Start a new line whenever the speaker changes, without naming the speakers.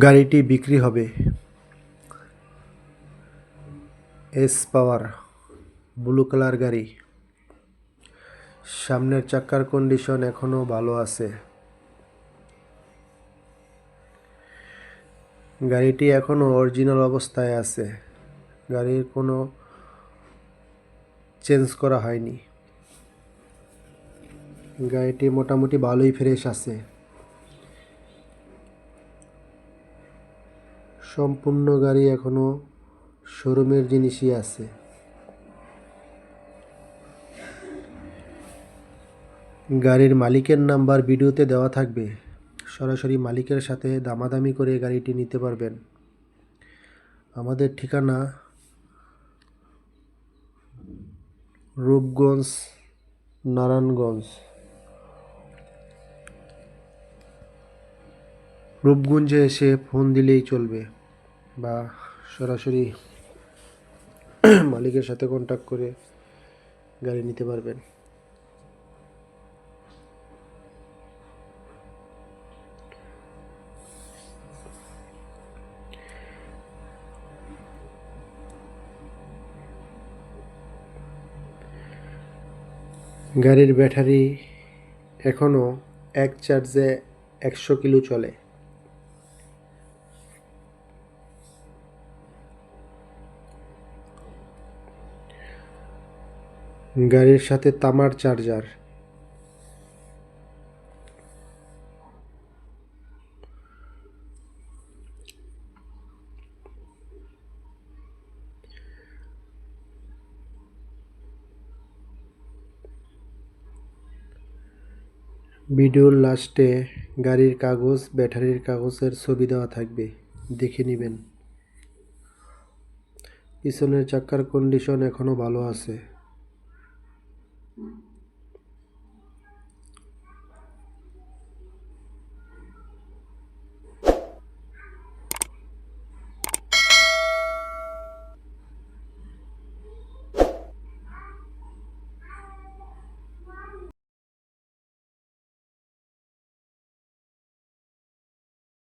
গাড়িটি বিক্রি হবে। এস পাওয়ার ব্লু কালার গাড়ি। সামনের চাকার কন্ডিশন এখনও ভালো আছে। গাড়িটি এখনও অরিজিনাল অবস্থায় আছে। গাড়ির কোনো চেঞ্জ করা হয়নি। গাড়িটি মোটামুটি ভালোই ফ্রেশ আছে। সম্পূর্ণ গাড়ি এখনও শোরুমের জিনিসই আছে। গাড়ির মালিকের নাম্বার ভিডিওতে দেওয়া থাকবে। সরাসরি মালিকের সাথে দামাদামি করে গাড়িটি নিতে পারবেন। আমাদের ঠিকানা রূপগঞ্জ, নারায়ণগঞ্জ। রূপগঞ্জে এসে ফোন দিলেই চলবে। বা সরাসরি মালিকের সাথে কন্ট্যাক্ট করে গাড়ি নিতে পারবেন। গাড়ির ব্যাটারি এখনও এক চার্জে একশো কিলো চলে। গাড়ির সাথে তামার চার্জার। ভিডিওর লাস্টে গাড়ির কাগজ, ব্যাটারির কাগজের ছবি দেওয়া থাকবে। দেখে নেবেন। পিছনের চাকার কন্ডিশন এখনও ভালো আছে। Mm-hmm.